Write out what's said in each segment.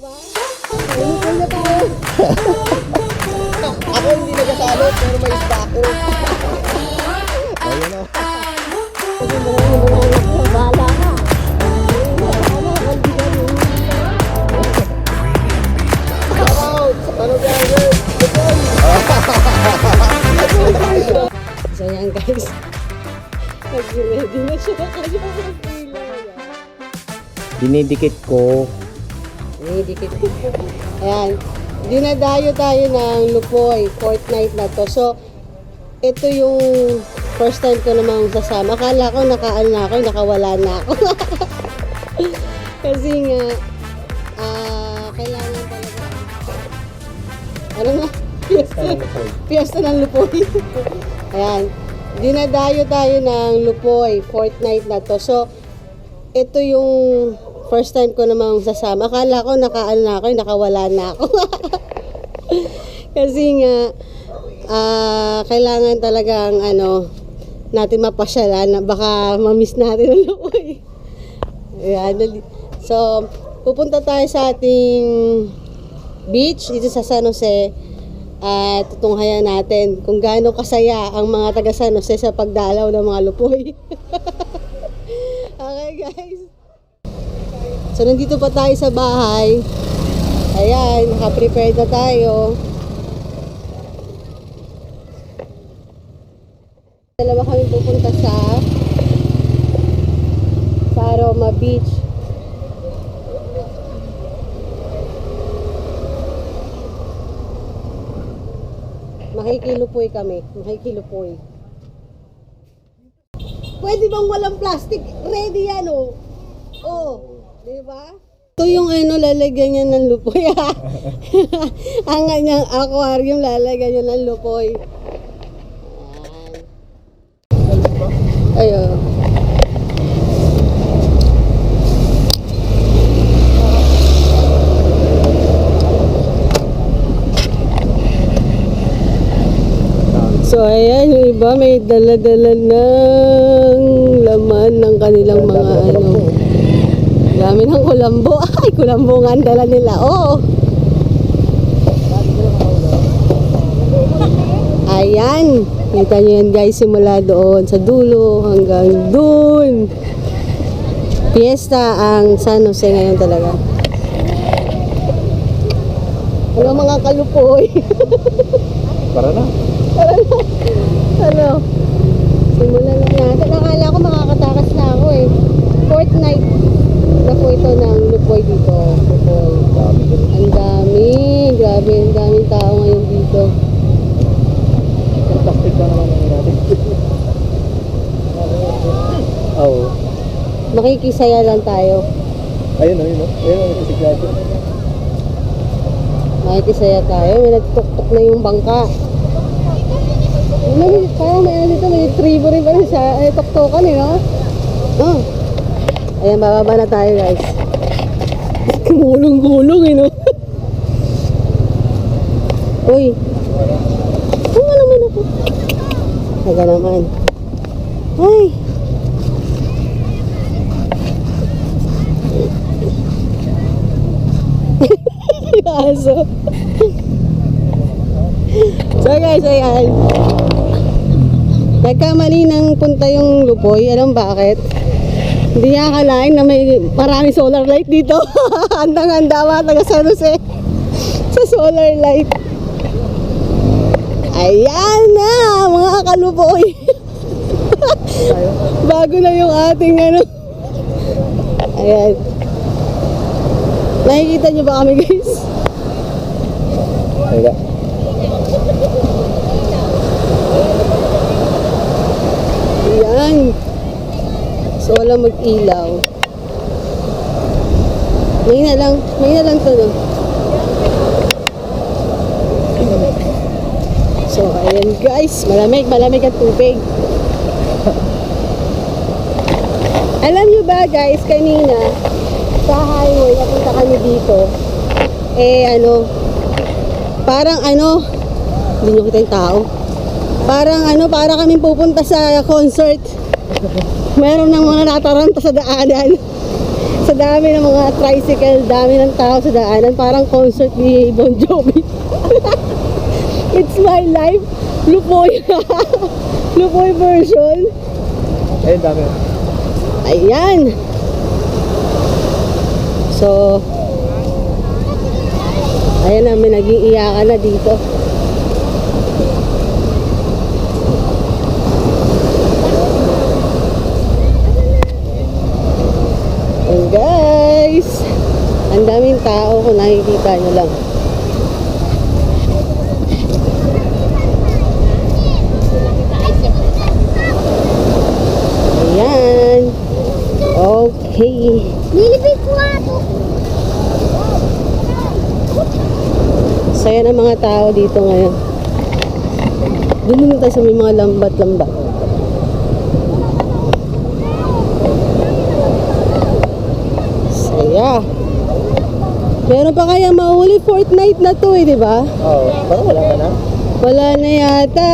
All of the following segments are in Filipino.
Ayun na tayo. Ako hindi nagkasalo, pero may isda ako. O. Bahala ka. So yan guys. Nag-ready na mag-ilaw. Dinidikit ko. Ko. Ayan. Dinadayo tayo ng Lupoy. Fortnite na to. So, ito yung first time ko namang sasama. Akala ko nakaano na ako, nakawala na ako. Kasi nga, ah, kailangan talaga. Ano na? Fiesta, Fiesta ng Lupoy. Ayan. Dinadayo tayo ng Lupoy. Fortnite na to. So, ito yung first time ko namang sasama. Akala ko nakaano na ako, nakawala na ako. Kasi nga, ah, kailangan talagang ano, natin mapasyalan baka mamiss natin ang Lupoy. Ayan. dali- So, pupunta tayo sa ating beach dito sa San Jose at tutunghayan natin kung gaano kasaya ang mga taga San Jose sa pagdalaw ng mga lupoy. okay guys. So nandito pa tayo sa bahay. Ayan, naka-prepare na tayo. Dalawa kami pupunta sa sa Roma Beach. Makikilupoy kami. Makikilupoy. Pwede bang walang plastic? Ready yan, oh. Oh, di ba? Ito yung ano, lalagyan niya ng lupoy. Ang kanyang aquarium, lalagyan niya ng lupoy. Ayan. So ayan, yung iba may dala-dala ng laman ng kanilang mga ano. Dami ng kulambo. Ay, kulambo nga ang dala nila. Oo. Ayan. Kita nyo yan guys, simula doon sa dulo hanggang doon. Fiesta ang San Jose ngayon talaga. Ano mga kalupoy? Para na. Ano? Simulan na natin. Akala ko makakatakas na ako eh. Fortnite na po ito ng Lupoy dito. Lupoy. Ang dami. Grabe, ang daming tao ngayon dito. Plastic ba naman yung natin? Oo. Makikisaya lang tayo. Ayun o, yun o. Ayun o, nagsisiglado. Makikisaya tayo. May nagtuktok na yung bangka. May, parang may ano dito, may tribo rin pa rin siya. Eh, tuktokan eh, no? Oh. Ayan, bababa na tayo, guys. Gulong-gulong eh, no? Uy. Tunga naman ako. Taga naman. Ay. Aso. so guys, ayan. Nagkamali ng punta yung lupoy. Alam bakit? Hindi niya akalain na may maraming solar light dito. Handang-handa mga taga San Jose sa solar light. Ayan na, mga kalupoy. Bago na yung ating ano. Ayan. Nakikita niyo ba kami guys? Ayun Ayan. So, wala mag-ilaw. May na lang. May na lang to, no? So, ayan guys. Malamig, malamig ang tubig. Alam nyo ba guys, kanina, sa highway, napunta kami dito, eh ano, parang ano, hindi nyo kita yung tao. Parang ano, para kami pupunta sa concert. Meron ng mga nataranta sa daanan. sa dami ng mga tricycle, dami ng tao sa daanan, parang concert ni Bon Jovi. It's my life, Lupoy. Lupoy version. Ayun, dami. Ayan. So, ayan na, may naging iyakan na dito. And guys, ang daming tao kung nakikita nyo lang. Ayan. Okay. Nilibig ko nga to. Saya ng mga tao dito ngayon. Doon naman tayo sa may mga lambat-lambat. Saya. Meron pa kaya mahuli Fortnite na to eh, di ba? Oo, parang wala ka na. Wala na yata.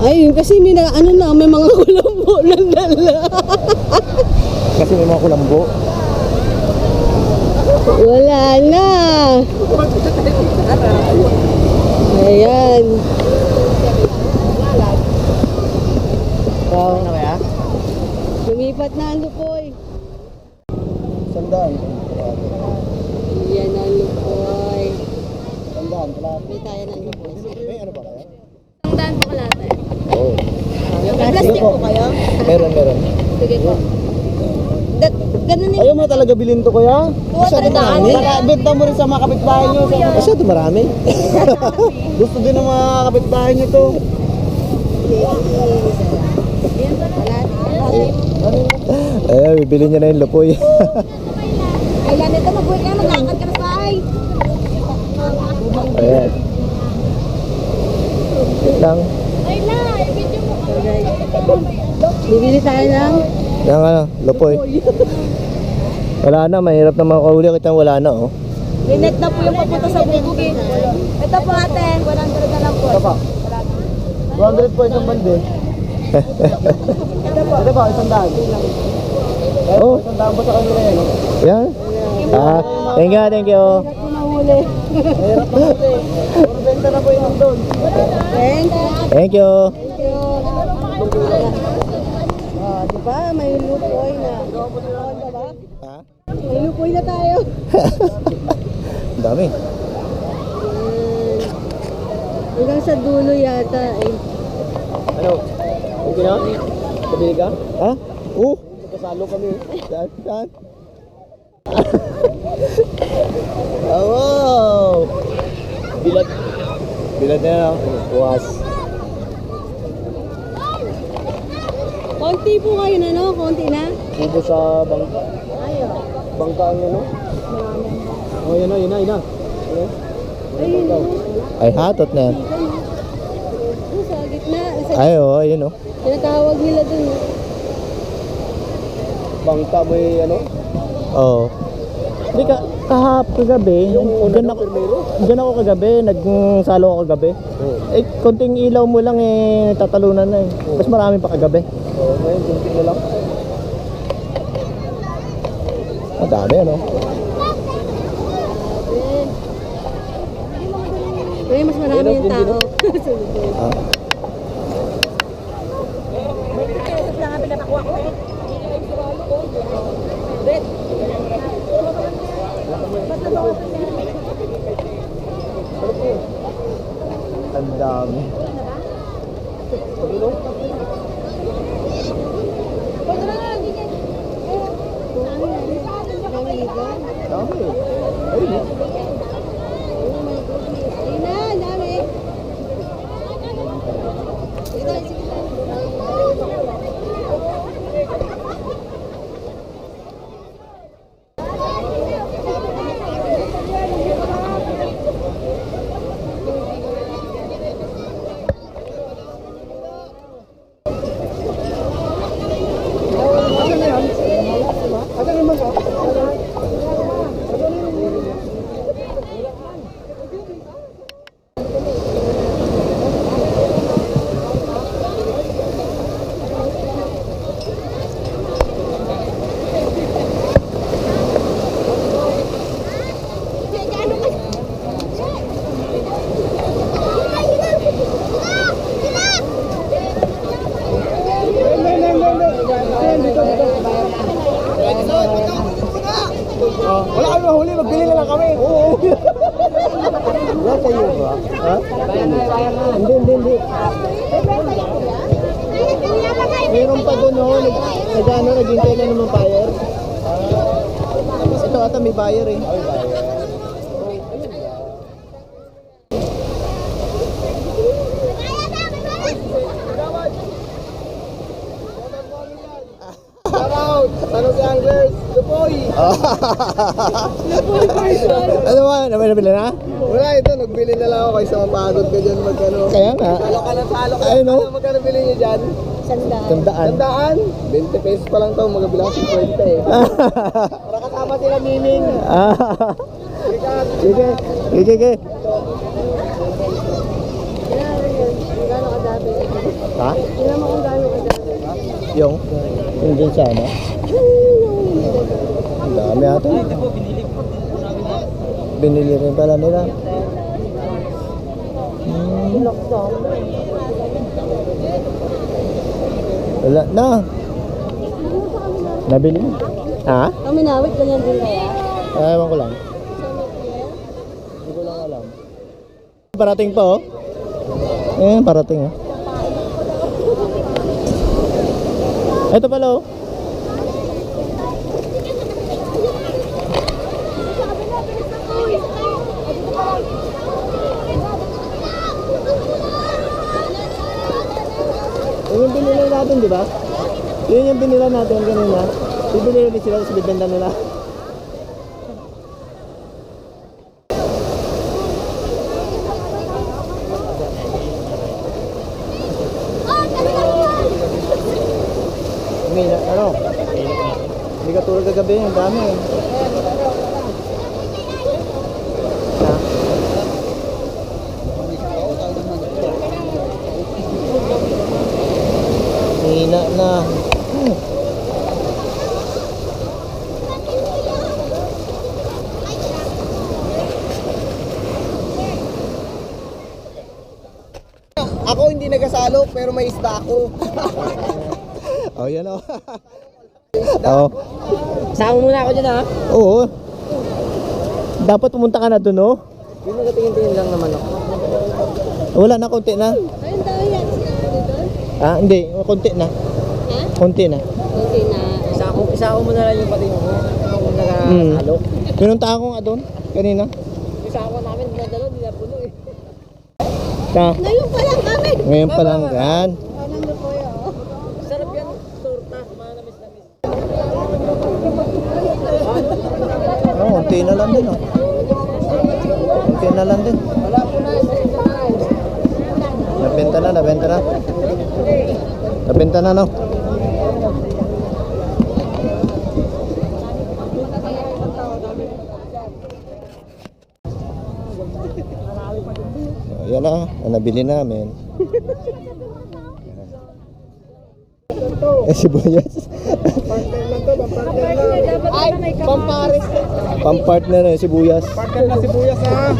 Ay, yun kasi may na, ano na, may mga kulambo na dala. Kasi may mga kulambo. Wala na. Ayan. Wow. Lumipat na ang lupoy. Sandaan. Yan ang lupoy. Sandaan, kalahati. May tayo ng lupoy. May ano ba kaya? Ang daan po kalate. Oo. Plastic po kayo? Meron, meron. Sige po. Ganun Ayaw mo talaga bilhin to kuya? Masyado marami. Benta mo rin sa mga kapitbahay nyo. Masyado marami. Gusto din ng mga kapitbahay nyo to. Ayan, bibili niya na yung lupoy. Kailan ito mag-uwi ka, maglakad ka na sa ay. Ayan. Wait lang. Ay na, i-video mo. Bibili tayo ng Yung ano, lupoy. Wala na, mahirap na makahuli kita wala na oh. Linet na po yung papunta sa bubog eh. Ito po ate, 100 na lang po. Ito pa. 200 po isang bande. Ito po. Ito po, isang daan. Oh. Isang daan po sa kanila yan. oh. Yan. Ah, thank you, thank you. Thank you. Thank you. Ah, di ba? May lupoy na. Ha? May lupoy na tayo. Ang dami. Hanggang sa dulo yata eh. Ano? Okay na? Pabili ka? Ha? Oo. Kasalo kami. Saan? Saan? oh, wow! Bilat. Bilat na yan. Buwas. Konti po kayo na no? Konti na? Kubo sa bangka. Ayo. Bangka ang ano? Oh, yan na, yan na, yan na. Ayun o. Ay, hatot na yan. Sa gitna. Sa Ay, oo, oh, yun tinatawag nila dun. Bangka mo ano? Oo. Hindi ka, kahap kagabi, dyan ako, dyan ako kagabi, nagsalo ako kagabi. Eh, konting ilaw mo lang eh, tatalunan na eh. Mas marami pa kagabi. Oo, ngayon, konting na lang. Madami ano? Pero mas marami yung tao. Sa. Ah. Ang dami dito. Dami. Ayun eh. Oh my goodness. Ayun na, dami. Ito, sige. Nag ano, naghintay na naman buyer. Ito ata may buyer eh. Ano si Anglers? Lupoy! ano ba? Naman nabili na? Wala ito, nagbili na lang ako kaysa mapagod ka dyan magkano. Kaya nga. Talo ka ng talo ka. Ayun, no? Ano magkano bili niyo dyan? Tandaan. Tandaan? 20 pesos pa lang to, magabila ko 50 eh. Para kasama sila Miming. Sige. Sige, sige. Gano'n ka dati? Ha? Tingnan mo kung gano'n ka dati. Yung? Yung dun sa ano? Ang dami ata. Binili rin pala nila. Hmm. Wala na. Nabili na. Ha? Kami nawit, ganyan din kaya? Ah, Ewan ko lang. Hindi ko lang alam. Parating pa oh. Eh, parating oh. Ito pala oh. Yun yung binili natin, di ba? Yun yung binili natin kanina. Bibili ulit sila, tapos bibenta nila. May na, ano? Hindi ka tulad kagabi, ang dami eh. Ha? Hina na. Ako hindi nagasalo, pero may isda ako. Oh, yan oh. Oo. Sama muna ako dyan ha. Oo. Dapat pumunta ka na dun, oh. Yung nagatingin-tingin lang naman ako. Wala na, konti na. Ayun daw yan. Ah, hindi. Konti na. Ha? Konti na. Okay na. Isa ako, isa ako muna lang yung patingin mo. Yung Hmm. nagasalo. Pinunta ko nga doon, kanina. Isa ako namin, nadalo, hindi na puno eh. Ka. Ngayon. Ngayon pa lang yan. Na po? Sarap yan, torta. Manamis-namis. Oh, konti na lang din, oh. Konti na lang din. Nabenta na, nabenta na. Nabenta na, no? Oh, yan na, ang nabili namin. Eh, sibuyas. Ay, pampares. Pampartner eh, sibuyas. Partner na sibuyas ha.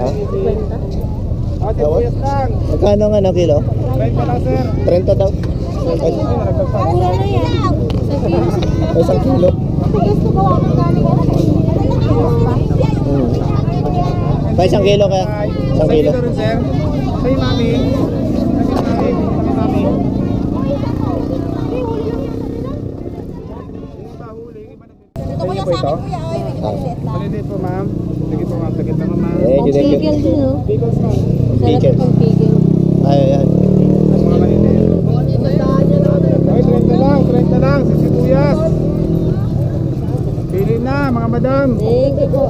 Ha? Ah, sibuyas lang. Magkano nga na kilo? 20 lang sir. 30 daw. Ay, Mura na yan. ay, isang kilo. Gusto ko ako galing. Pa isang kilo kaya? Isang kilo. rin sir. Hey mami. Ito sa. Ay, maliit lang. Maliliit po ma'am. Sige po ma'am. Sagit lang ma'am. Pigil din, no? Pickles ma'am. Sarap Pickles. pang pigil. Ay, ayan. Mga maliliit. Ay, 30 lang. 30 lang. Si sibuyas. Pili na mga madam. Thank you po.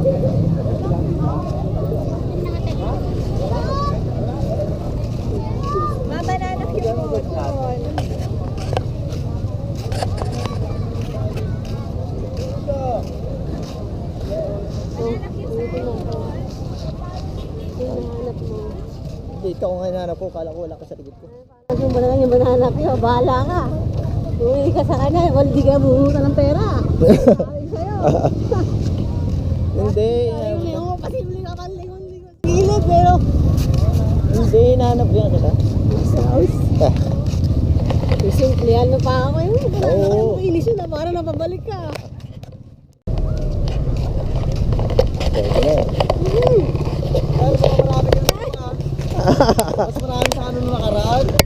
Dito ko ngayon hanap ko, kala ko wala ka sa tigit ko. Yung banana, yung banana ko, bahala ka. Uy, ka sa kanya, well, di ka buho ka ng pera. Sa'yo. Hindi. Hindi mo, posible ka pang lingon-lingon. Gilid, pero... Hindi, hinahanap niya kita. Sa house. Simple, ano pa ako eh. yun. Ah, Oo. Inis yun na, parang napabalik ka. Ito na. Mm-hmm. Mas marami sa ano nung nakaraan.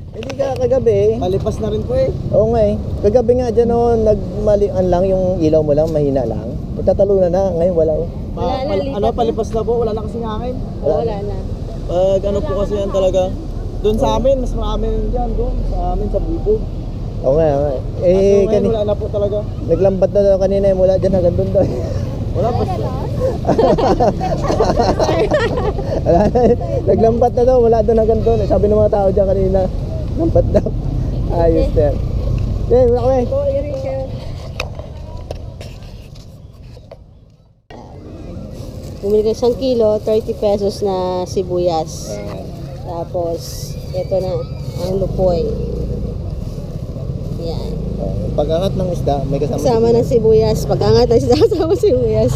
Kagabi. Palipas na rin po eh. Oo nga eh. Kagabi nga dyan oh, nagmalian lang yung ilaw mo lang, mahina lang. Magtatalunan na, ngayon wala oh. Pa, Wala na, lipat ano, na. palipas na po. Wala na kasing hangin. Wala na. Pag ano po kasi yan talaga. Doon sa amin, mas marami rin dyan. Doon sa amin, sa bubog. Oo nga, oo nga. Kaso Eh, ngayon, kani wala na po talaga. naglambat na daw kanina eh, mula dyan hanggang doon daw. Wala pa. Wala na eh. Naglambat na daw, wala doon hanggang doon. Sabi ng mga tao dyan kanina, lambat daw. Ayos na yan. Okay, wala kami. Bumili ka isang kilo, 30 pesos na sibuyas. Tapos, ito na, ang lupoy. Yan. Pag-angat ng isda, may kasama. Kasama ng sibuyas. Pag-angat tayo sa kasama sibuyas.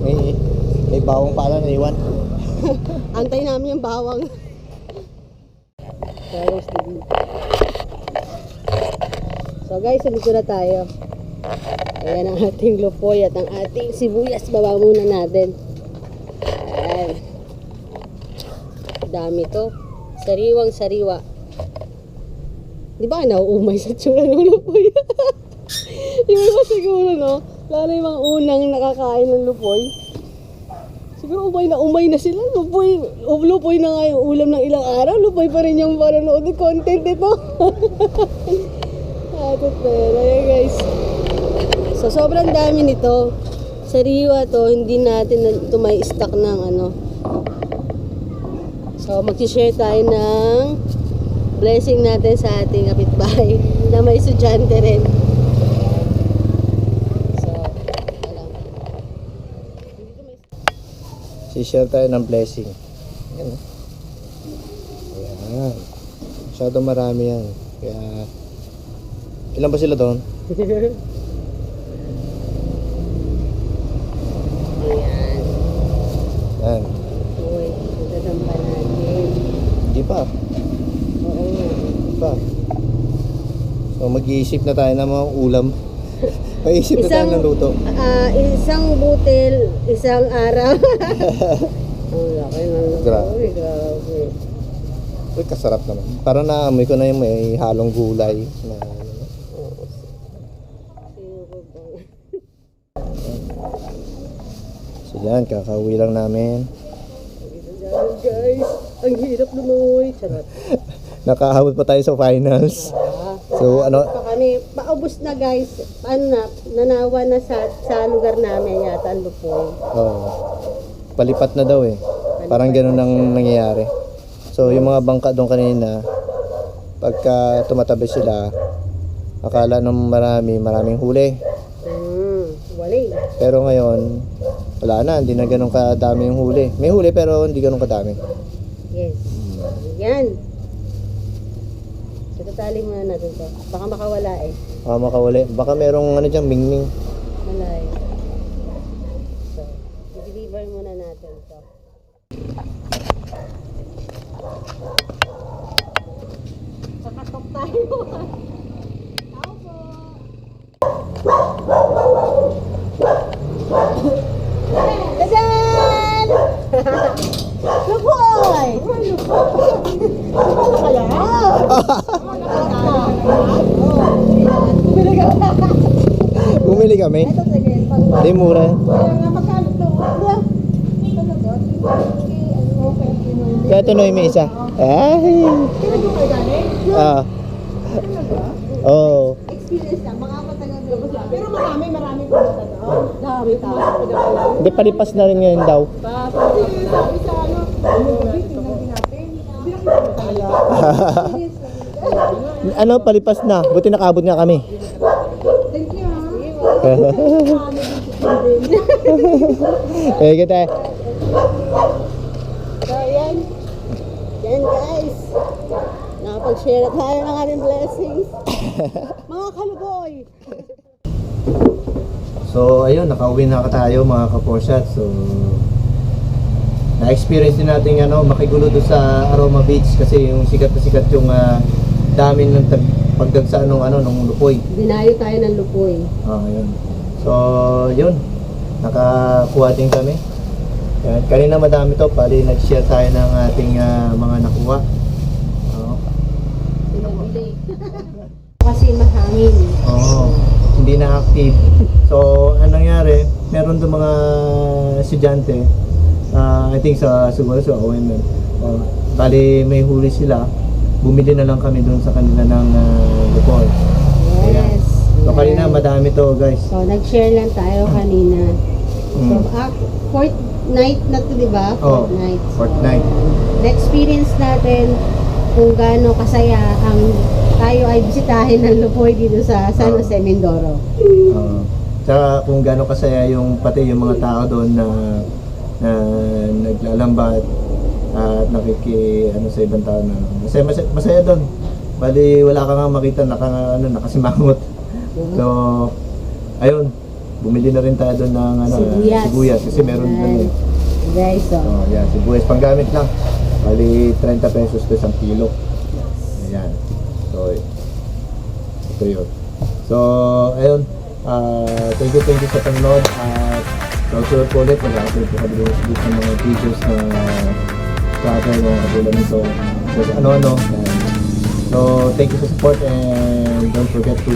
May, may bawang pala na iwan. Antay namin yung bawang. Carlos TV. So guys, dito na tayo. Ayan ang ating lupoy at ang ating sibuyas. Baba muna natin. Ayan. Dami to. Sariwang sariwa. Di ba nauumay sa tsura ng lupoy? yung iba siguro, no? Lalo yung mga unang nakakain ng lupoy. Umay na umay na sila. Lupoy, lupoy na nga yung ulam ng ilang araw. Lupoy pa rin yung panonood ng content ito. Atot pero yan guys. So sobrang dami nito. Sariwa to, hindi natin na- ito may stock ng ano. So mag-share tayo ng blessing natin sa ating kapitbahay na may estudyante rin. So, alam. Si-share tayo ng blessing. Yan. oh. Ayan. Masyado marami yan. Kaya, ilan ba sila doon? Ayan. Yan. Uy, magdadamba natin. Hindi pa. Oo. Hindi pa. So, mag-iisip na tayo ng mga ulam. Mag-iisip na tayo ng luto. ah, isang butil, isang araw. Ang laki ng luto. Grabe. Uy, grabe. Uy, kasarap naman. Para naamoy ko na yung may halong gulay. Na, ano. Sino ba ba? so, yan. Kakauwi lang namin. Dito dyan, guys. Ang hirap lumoy. Charot. Nakahabot pa tayo sa finals. Ah, So, ano, ito kami. Paubos na guys. Ano na, nanawa na sa, sa lugar namin yata ang lupoy. Oh. Palipat na daw eh. Parang ganun ang nangyayari. So, yung mga bangka doon kanina, pagka tumatabi sila, akala nung marami, maraming huli. Hmm, wali. Pero ngayon, wala na, hindi na ganun kadami yung huli. May huli pero hindi ganun kadami. Yes. Yan. So, tatali muna natin to. Baka makawala eh. Baka makawali. Baka merong ano dyan, mingming. Malay. So, i-deliver muna natin to. Sakatok tayo. Tao po. Dadan! Lupoy! Kaya? Bumili kami. Hindi mura. Kaya tuloy may isa. Ay! Ah. Oo. Experience lang, na Pero marami, marami pumunta doon. Dami tao. Hindi, palipas na rin ngayon daw. Sabi sa ano, movie, tingnan din natin. Hindi na kita talaga. ano, palipas na. Buti nakaabot nga kami. Thank you eh, kita. So, yan. Yan guys. Nakapag-share na tayo ng ating blessings. Mga kaluboy. So, ayun, nakauwi na ka tayo mga kaporsat. So, na-experience din natin ano, makigulo doon sa Aroma Beach kasi yung sikat na sikat yung ah, dami ng pagdagsa nung ano nung lupoy. Dinayo tayo ng lupoy. Ah, yun. So, yun. Nakakuha din kami. Yan. Kanina madami to, pali nag-share tayo ng ating ah, mga nakuha. Oo. Kasi mahangin. Oo. Hindi na active. So, anong nangyari? Meron doon mga estudyante, ah, I think sa siguro sa OMM. Oh, bali may huli sila. Bumili na lang kami doon sa kanila ng uh, lupon. Yes. So kanina madami to guys. So, nag-share lang tayo kanina. So, Mm. ah, fourth night na to, di ba? Oh, Fourth night. Fortnite. Na-experience natin kung gaano kasaya ang tayo ay bisitahin ng Lupoy dito sa San Oh. Jose, Mindoro. Oo. Tsaka kung gaano kasaya yung pati yung mga tao doon na na naglalambat at nakiki ano sa ibang tao na masaya, masaya, masaya doon. Bali wala ka nga makita naka ano nakasimangot. So ayun, bumili na rin tayo doon ng ano Sibuyas. sibuyas kasi meron doon eh. Guys, so, Oh, yan, sibuyas panggamit lang. Bali 30 pesos to isang kilo. Ayan. So, ito yun. So, ayun. Ah, thank you, thank you sa panonood. At so, po ulit. Mag-upload po kami sa mga videos na travel mo katulad nito. So, ano-ano. So, thank you sa support and don't forget to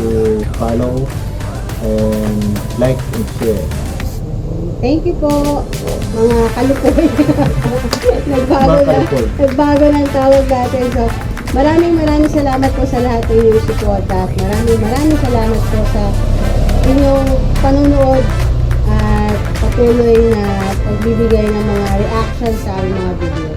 follow and like and share. thank you po, mga kalupoy. nagbago Mga na, kalupoy. nagbago ng tawag natin. So, maraming maraming salamat po sa lahat ng inyong suporta. At maraming maraming salamat po sa inyong panunood patuloy na pagbibigay ng mga reactions sa mga video.